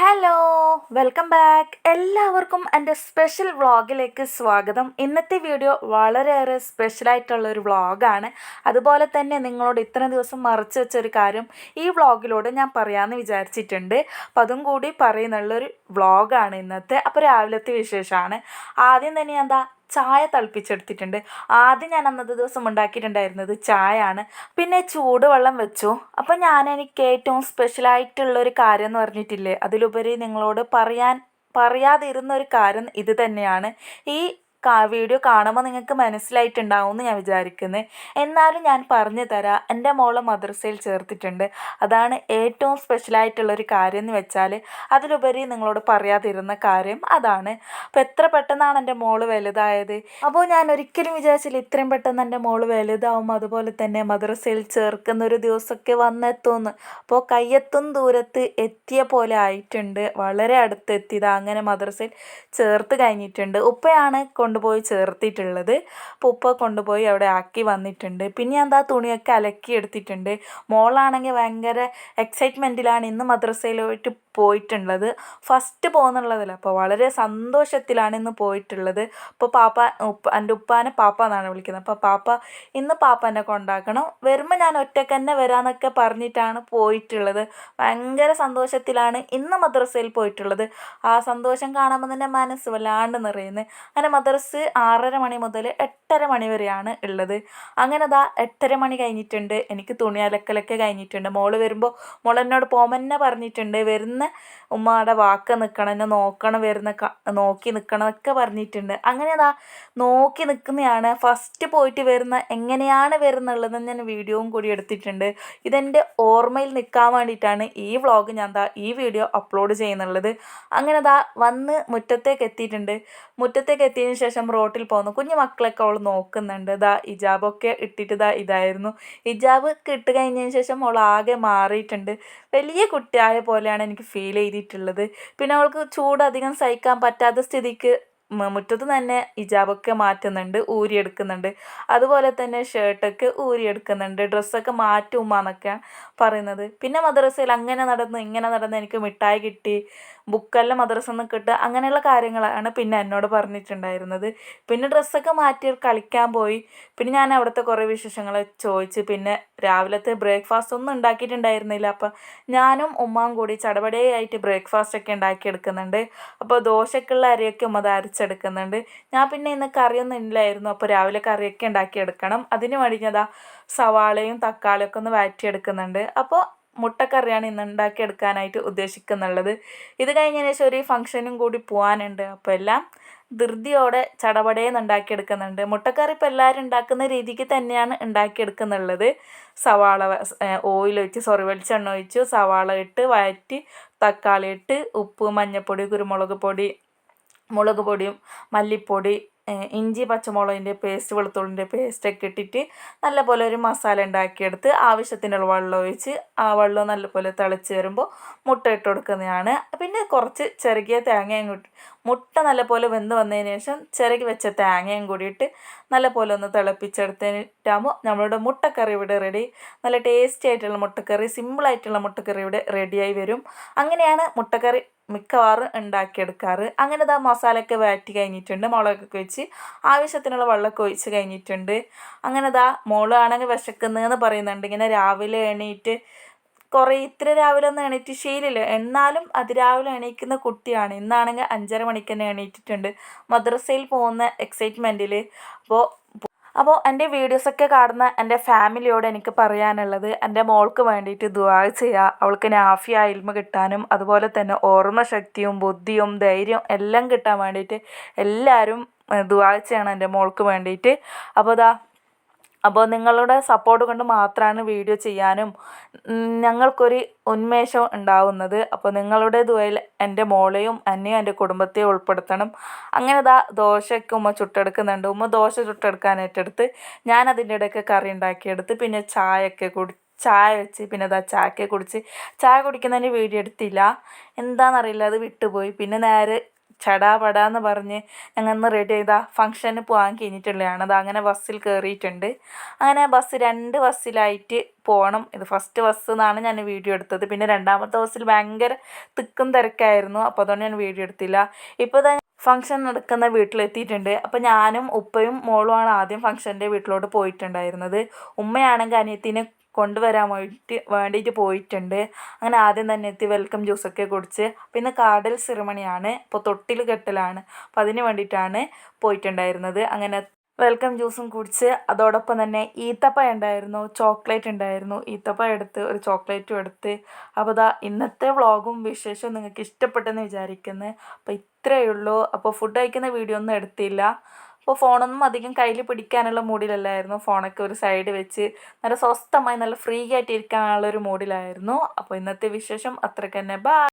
Hello welcome back എല്ലാവർക്കും എന്റെ special വ്ളോഗിലേക്ക് സ്വാഗതം. ഇന്നത്തെ വീഡിയോ വളരെയേറെ സ്പെഷ്യലായിട്ടുള്ള ഒരു വ്ളോഗാണ് അതുപോലെ തന്നെ നിങ്ങളോട് ഇത്ര ദിവസം മറച്ചു വെച്ച ഒരു കാര്യം ഈ വ്ളോഗിലൂടെ ഞാൻ പറയാമെന്ന് വിചാരിച്ചിട്ടുണ്ട്. അപ്പം അതും കൂടി പറയുന്നുള്ളൊരു വ്ളോഗാണ് ഇന്നത്തെ. അപ്പോൾ രാവിലത്തെ വിശേഷമാണ് ആദ്യം തന്നെ എന്താ ചായ തിളപ്പിച്ചെടുത്തിട്ടുണ്ട്. ആദ്യം ഞാൻ അന്നത്തെ ദിവസം ഉണ്ടാക്കിയിട്ടുണ്ടായിരുന്നത് ചായ ആണ് പിന്നെ ചൂടുവെള്ളം വെച്ചു. അപ്പം ഞാൻ എനിക്ക് ഏറ്റവും സ്പെഷ്യലായിട്ടുള്ള ഒരു കാര്യം എന്ന് പറഞ്ഞിട്ടില്ലേ? അതിലുപരി നിങ്ങളോട് പറയാൻ പറയാതിരുന്ന ഒരു കാര്യം ഇത് തന്നെയാണ്. ഈ വീഡിയോ കാണുമ്പോൾ നിങ്ങൾക്ക് മനസ്സിലായിട്ടുണ്ടാവും എന്ന് ഞാൻ വിചാരിക്കുന്നത് എന്നാലും ഞാൻ പറഞ്ഞു തരാം എന്റെ മോളെ മദ്രസയിൽ ചേർത്തിട്ടുണ്ട്. അതാണ് ഏറ്റവും സ്പെഷ്യലായിട്ടുള്ളൊരു കാര്യം എന്ന് വെച്ചാൽ അതിലുപരി നിങ്ങളോട് പറയാതിരുന്ന കാര്യം അതാണ്. അപ്പോൾ എത്ര പെട്ടെന്നാണ് എന്റെ മോൾ വലുതായത്? അപ്പോൾ ഞാൻ ഒരിക്കലും വിചാരിച്ചില്ല ഇത്രയും പെട്ടെന്ന് എന്റെ മോൾ വലുതാവും അതുപോലെ തന്നെ മദ്രസയിൽ ചേർക്കുന്ന ഒരു ദിവസമൊക്കെ വന്നെത്തുമെന്ന് അപ്പോൾ കയ്യെത്തും ദൂരത്ത് എത്തിയ പോലെ ആയിട്ടുണ്ട്. വളരെ അടുത്തെത്തിയത് അങ്ങനെ മദ്രസയിൽ ചേർത്ത് കഴിഞ്ഞിട്ടുണ്ട്. ഉപ്പയാണ് കൊണ്ടുപോയി ചേർത്തിട്ടുള്ളത്. ഉപ്പ കൊണ്ടുപോയി അവിടെ ആക്കി വന്നിട്ടുണ്ട്. പിന്നെ എന്താ തുണിയൊക്കെ അലക്കി എടുത്തിട്ടുണ്ട്. മോളാണെങ്കിൽ ഭയങ്കര എക്സൈറ്റ്മെന്റിലാണ് ഇന്ന് മദ്രസയിലോട്ട് പോയിട്ടുള്ളത്. ഫസ്റ്റ് പോകുന്നുള്ളതല്ല അപ്പോൾ വളരെ സന്തോഷത്തിലാണ് ഇന്ന് പോയിട്ടുള്ളത്. അപ്പോൾ പാപ്പ ഉപ്പ എന്റെ ഉപ്പാനെ പാപ്പ എന്നാണ് വിളിക്കുന്നത്. അപ്പോൾ പാപ്പ ഇന്ന് പാപ്പ എന്നെ കൊണ്ടാക്കണം. വരുമ്പോൾ ഞാൻ ഒറ്റയ്ക്ക് തന്നെ വരാമെന്നൊക്കെ പറഞ്ഞിട്ടാണ് പോയിട്ടുള്ളത്. ഭയങ്കര സന്തോഷത്തിലാണ് ഇന്ന് മദ്രസയിൽ പോയിട്ടുള്ളത്. ആ സന്തോഷം കാണുമ്പോൾ തന്നെ മനസ്സ് വല്ലാണ്ട് നിറയുന്നത് അങ്ങനെ മദ്രസ് ആറര മണി മുതൽ എട്ടര മണി വരെയാണ് ഉള്ളത്. അങ്ങനെ ദാ എട്ടര മണി കഴിഞ്ഞിട്ടുണ്ട്. എനിക്ക് തുണി അലക്കലൊക്കെ കഴിഞ്ഞിട്ടുണ്ട്. മോൾ വരുമ്പോൾ മോൾ എന്നോട് പോമെന്നെ പറഞ്ഞിട്ടുണ്ട്. വരുന്ന ഉമ്മയുടെ വാക്ക് നിൽക്കണം എന്നെ നോക്കണം വരുന്ന നോക്കി നിൽക്കണം എന്നൊക്കെ പറഞ്ഞിട്ടുണ്ട്. അങ്ങനെ അതാ നോക്കി നിൽക്കുന്നതാണ് ഫസ്റ്റ് പോയിട്ട് വരുന്ന എങ്ങനെയാണ് വരുന്നുള്ളത് ഞാൻ വീഡിയോയും കൂടി എടുത്തിട്ടുണ്ട്. ഇതെന്റെ ഓർമ്മയിൽ നിൽക്കാൻ വേണ്ടിയിട്ടാണ് ഈ വ്ളോഗ് ഞാൻ ദാ ഈ വീഡിയോ അപ്ലോഡ് ചെയ്യുന്നുള്ളത്. അങ്ങനെ ദാ വന്ന് മുറ്റത്തേക്ക് എത്തിയിട്ടുണ്ട്. മുറ്റത്തേക്ക് എത്തിയതിന് ശേഷം റോട്ടിൽ പോകുന്നു. കുഞ്ഞു മക്കളൊക്കെ അവൾ നോക്കുന്നുണ്ട്. ഇതാ ഇജാബൊക്കെ ഇട്ടിട്ട് ഇതാ ഇതായിരുന്നു. ഇജാബ് ഇട്ട് കഴിഞ്ഞതിന് ശേഷം അവൾ ആകെ മാറിയിട്ടുണ്ട്. വലിയ കുട്ടിയായ പോലെയാണ് എനിക്ക് ഫീൽ ചെയ്തിട്ടുള്ളത്. പിന്നെ അവൾക്ക് ചൂട് അധികം സഹിക്കാൻ പറ്റാത്ത സ്ഥിതിക്ക് മുറ്റത്ത് തന്നെ ഇജാബൊക്കെ മാറ്റുന്നുണ്ട് ഊരിയെടുക്കുന്നുണ്ട്. അതുപോലെ തന്നെ ഷർട്ടൊക്കെ ഊരിയെടുക്കുന്നുണ്ട്. ഡ്രസ്സൊക്കെ മാറ്റും ഉമ്മ എന്നൊക്കെയാണ് പറയുന്നത്. പിന്നെ മദ്രസയിൽ അങ്ങനെ നടന്ന് ഇങ്ങനെ നടന്ന് എനിക്ക് മിഠായി കിട്ടി. ബുക്കെല്ലാം മദ്രസ നിന്ന് കിട്ടുക അങ്ങനെയുള്ള കാര്യങ്ങളാണ് പിന്നെ എന്നോട് പറഞ്ഞിട്ടുണ്ടായിരുന്നത്. പിന്നെ ഡ്രസ്സൊക്കെ മാറ്റി കളിക്കാൻ പോയി. പിന്നെ ഞാൻ അവിടുത്തെ കുറേ വിശേഷങ്ങൾ ചോദിച്ച്. പിന്നെ രാവിലത്തെ ബ്രേക്ക്ഫാസ്റ്റ് ഒന്നും ഉണ്ടാക്കിയിട്ടുണ്ടായിരുന്നില്ല. അപ്പം ഞാനും ഉമ്മാവും കൂടി ചടപടയായിട്ട് ബ്രേക്ക്ഫാസ്റ്റ് ഒക്കെ ഉണ്ടാക്കിയെടുക്കുന്നുണ്ട് അപ്പോൾ ദോശക്കുള്ള അരിയൊക്കെ ഉമ്മ അരച്ചെടുക്കുന്നുണ്ട്. ഞാൻ പിന്നെ ഇന്ന് കറിയൊന്നും ഇല്ലായിരുന്നു. അപ്പോൾ രാവിലെ കറിയൊക്കെ ഉണ്ടാക്കിയെടുക്കണം അതിന് വേണ്ടി ഞാൻ സവാളയും തക്കാളിയൊക്കെ ഒന്ന് വഴറ്റിയെടുക്കുന്നുണ്ട്. അപ്പോൾ മുട്ടക്കറിയാണ് ഇന്ന് ഉണ്ടാക്കിയെടുക്കാനായിട്ട് ഉദ്ദേശിക്കുന്നുള്ളത്. ഇത് കഴിഞ്ഞതിന് ശേഷം ഒരു ഫംഗ്ഷനും കൂടി പോകാനുണ്ട് അപ്പോൾ എല്ലാം ധൃതിയോടെ ചടപടേന്ന് ഉണ്ടാക്കിയെടുക്കുന്നുണ്ട്. മുട്ടക്കറി ഇപ്പോൾ എല്ലാവരും ഉണ്ടാക്കുന്ന രീതിക്ക് തന്നെയാണ് ഉണ്ടാക്കിയെടുക്കുന്നുള്ളത്. സവാള ഓയിൽ ഒഴിച്ച് സോറി വെളിച്ചെണ്ണ ഒഴിച്ച് സവാള ഇട്ട് വഴറ്റി തക്കാളി ഇട്ട് ഉപ്പ് മഞ്ഞൾപ്പൊടി കുരുമുളക് പൊടി മുളക് പൊടിയും മല്ലിപ്പൊടി ഇഞ്ചി പച്ചമുളകിന്റെ പേസ്റ്റ് വെളുത്തുള്ളിന്റെ പേസ്റ്റൊക്കെ ഇട്ടിട്ട് നല്ലപോലെ ഒരു മസാല ഉണ്ടാക്കിയെടുത്ത് ആവശ്യത്തിനുള്ള വെള്ളം ഒഴിച്ച് ആ വെള്ളം നല്ലപോലെ തിളച്ച് വരുമ്പോൾ മുട്ട ഇട്ട് കൊടുക്കുന്നതാണ്. പിന്നെ കുറച്ച് ചെറുകിയ തേങ്ങയും കൂട്ടി മുട്ട നല്ലപോലെ വെന്ത് വന്നതിന് ശേഷം ചിരകി വെച്ച തേങ്ങയും കൂടിയിട്ട് നല്ലപോലെ ഒന്ന് തിളപ്പിച്ചെടുത്തിട്ടാകുമ്പോൾ നമ്മളുടെ മുട്ടക്കറി ഇവിടെ റെഡി നല്ല ടേസ്റ്റി ആയിട്ടുള്ള മുട്ടക്കറി സിമ്പിളായിട്ടുള്ള മുട്ടക്കറി ഇവിടെ റെഡിയായി വരും. അങ്ങനെയാണ് മുട്ടക്കറി മിക്കവാറും ഉണ്ടാക്കിയെടുക്കാറ്. അങ്ങനെ ഇതാ മസാലയൊക്കെ വഴറ്റി കഴിഞ്ഞിട്ടുണ്ട്. മുളകൊക്കെ വെച്ച് ആവശ്യത്തിനുള്ള വെള്ളമൊക്കെ ഒഴിച്ച് കഴിഞ്ഞിട്ടുണ്ട്. അങ്ങനെ ഇതാ മോളാണെങ്കിൽ വിശക്കുന്നതെന്ന് പറയുന്നുണ്ട്. ഇങ്ങനെ രാവിലെ എണീറ്റ് കുറേ ഇത്ര രാവിലെ ഒന്നും എണീറ്റ് ശീലില്ല എന്നാലും അതിരാവിലെ എണീക്കുന്ന കുട്ടിയാണ്. ഇന്നാണെങ്കിൽ അഞ്ചര മണിക്ക് തന്നെ എണീറ്റിട്ടുണ്ട്. മദ്രസയിൽ പോകുന്ന എക്സൈറ്റ്മെന്റിൽ അപ്പോൾ അപ്പോൾ എന്റെ വീഡിയോസൊക്കെ കാണുന്ന എന്റെ ഫാമിലിയോട് എനിക്ക് പറയാനുള്ളത് എന്റെ മോൾക്ക് വേണ്ടിയിട്ട് ദുവാ ചെയ്യുക. അവൾക്ക് നാഫിയ ഇൽമ കിട്ടാനും അതുപോലെ തന്നെ ഓർമ്മശക്തിയും ബുദ്ധിയും ധൈര്യവും എല്ലാം കിട്ടാൻ വേണ്ടിയിട്ട് എല്ലാവരും ദുവാ ചെയ്യണം എന്റെ മോൾക്ക് വേണ്ടിയിട്ട്. അപ്പോൾ ഇതാ അപ്പോൾ നിങ്ങളുടെ സപ്പോർട്ട് കൊണ്ട് മാത്രമാണ് വീഡിയോ ചെയ്യാനും ഞങ്ങൾക്കൊരു ഉന്മേഷം ഉണ്ടാവുന്നത്. അപ്പോൾ നിങ്ങളുടെ ദുവയിൽ എന്റെ മോളെയും എന്നെയും എന്റെ കുടുംബത്തെയും ഉൾപ്പെടുത്തണം. അങ്ങനെ ദാ ദോശയ്ക്ക് ഉമ്മ ചുട്ടെടുക്കുന്നുണ്ട്. ഉമ്മ ദോശ ചുട്ടെടുക്കാൻ ഏറ്റെടുത്ത് ഞാൻ അതിന്റെ ഇടയ്ക്ക് കറി ഉണ്ടാക്കിയെടുത്ത് പിന്നെ ചായയൊക്കെ കുടി ചായ വെച്ച് പിന്നെ അതാ ചായക്കെ കുടിച്ച് ചായ കുടിക്കുന്നതിന് വീഡിയോ എടുത്തില്ല. എന്താണെന്നറിയില്ല അത് വിട്ടുപോയി. പിന്നെ നേരെ ചടാ പടാന്ന് പറഞ്ഞ് ഞങ്ങൾ ഇന്ന് റെഡി ചെയ്താ ഫംഗ്ഷന് പോകാൻ കഴിഞ്ഞിട്ടുള്ളതാണ്. അത് അങ്ങനെ ബസ്സിൽ കയറിയിട്ടുണ്ട് അങ്ങനെ ബസ് രണ്ട് ബസ്സിലായിട്ട് പോകണം ഇത് ഫസ്റ്റ് ബസ് എന്നാണ് ഞാൻ വീഡിയോ എടുത്തത്. പിന്നെ രണ്ടാമത്തെ ബസ്സിൽ ഭയങ്കര തിക്കും തിരക്കായിരുന്നു. അപ്പോൾ അതുകൊണ്ട് ഞാൻ വീഡിയോ എടുത്തില്ല. ഇപ്പോൾ തന്നെ ഫംഗ്ഷൻ നടക്കുന്ന വീട്ടിലെത്തിയിട്ടുണ്ട്. അപ്പോൾ ഞാനും ഉപ്പയും മോളുമാണ് ആദ്യം ഫംഗ്ഷന്റെ വീട്ടിലോട്ട് പോയിട്ടുണ്ടായിരുന്നത്. ഉമ്മയാണെങ്കിൽ അനിയത്തിനെ കൊണ്ടുവരാൻ വേണ്ടിയിട്ട് വേണ്ടിയിട്ട് പോയിട്ടുണ്ട്. അങ്ങനെ ആദ്യം തന്നെ എത്തി വെൽക്കം ജ്യൂസൊക്കെ കുടിച്ച് പിന്നെ കാടൽ സെറിമണിയാണ് അപ്പോൾ തൊട്ടിൽ കെട്ടലാണ്. അപ്പോൾ അതിന് വേണ്ടിയിട്ടാണ് പോയിട്ടുണ്ടായിരുന്നത്. അങ്ങനെ വെൽക്കം ജ്യൂസും കുടിച്ച് അതോടൊപ്പം തന്നെ ഈത്തപ്പ ഉണ്ടായിരുന്നു ചോക്ലേറ്റ് ഉണ്ടായിരുന്നു. ഈത്തപ്പ എടുത്ത് ഒരു ചോക്ലേറ്റും എടുത്ത്. അപ്പോൾ ഇതാ ഇന്നത്തെ വ്ളോഗും വിശേഷവും നിങ്ങൾക്ക് ഇഷ്ടപ്പെട്ടെന്ന് വിചാരിക്കുന്നത് അപ്പോൾ ഇത്രയേ ഉള്ളൂ. അപ്പോൾ ഫുഡ് കഴിക്കുന്ന വീഡിയോ ഒന്നും എടുത്തില്ല. അപ്പോൾ ഫോണൊന്നും അധികം കയ്യിൽ പിടിക്കാനുള്ള മൂഡിലല്ലായിരുന്നു. ഫോണൊക്കെ ഒരു സൈഡ് വെച്ച് നല്ല സ്വസ്ഥമായി നല്ല ഫ്രീ ആയിട്ട് ഇരിക്കാനുള്ള ഒരു മൂഡിലായിരുന്നു. അപ്പോൾ ഇന്നത്തെ വിശേഷം അത്രയ്ക്ക് തന്നെ. ബൈ